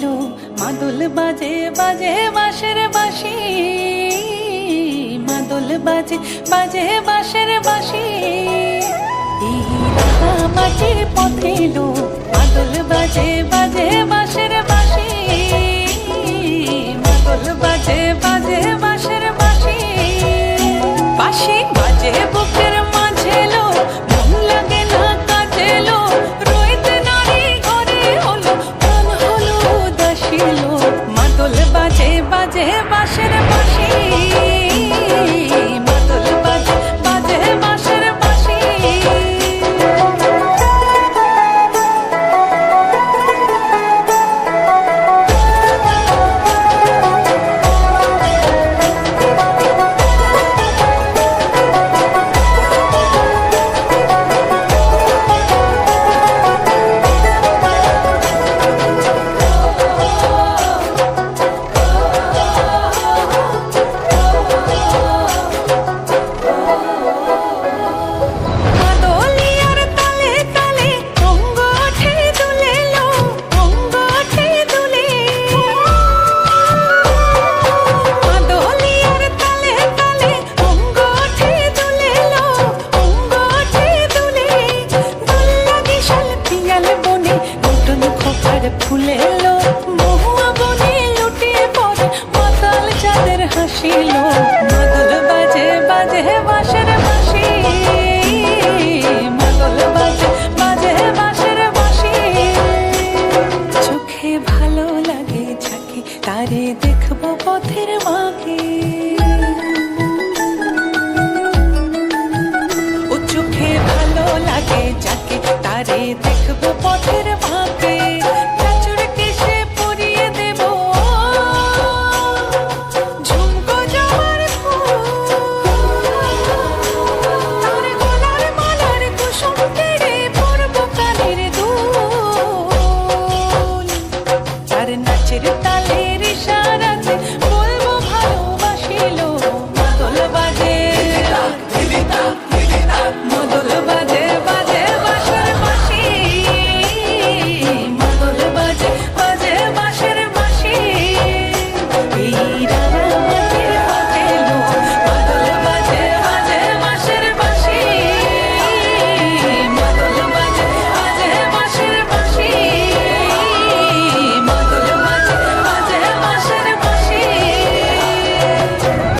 এলো মাদল বাজে বাজে বাঁশের বাসি মাদল বাজে বাজে বাঁশের বাঁশি। মাঝে পথে এলো মাদল বাজে বাজে বাঁশের বাঁশি। মাদল বাজে বাজে বাঁশের বাঁশি। বাসি ফুলে লো মহুয়া বনে লুটিয়ে পড়ে মাতাল চাঁদের হাসিল। মাদল বাজে বাজে বাসের বাসি মাদল বাজে বাজে বাসের বাসি চোখে ভালো লাগে ঝাঁকি, তারে দেখব পথের মাকে ও চোখে ভালো লাগে ঝাঁকি, তারে দেখব পথের মা